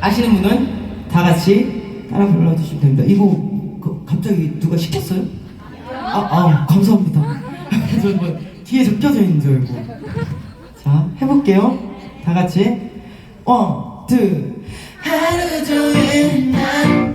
아시는 분은 다 같이 따라 불러주시면 됩니다. 이거 그, 갑자기 누가 시켰어요? 아, 아 감사합니다. 저 뭐, 뒤에 적혀져 있는 줄 알고. 자, 해볼게요. 다 같이. 원, 투. 하루 종일 난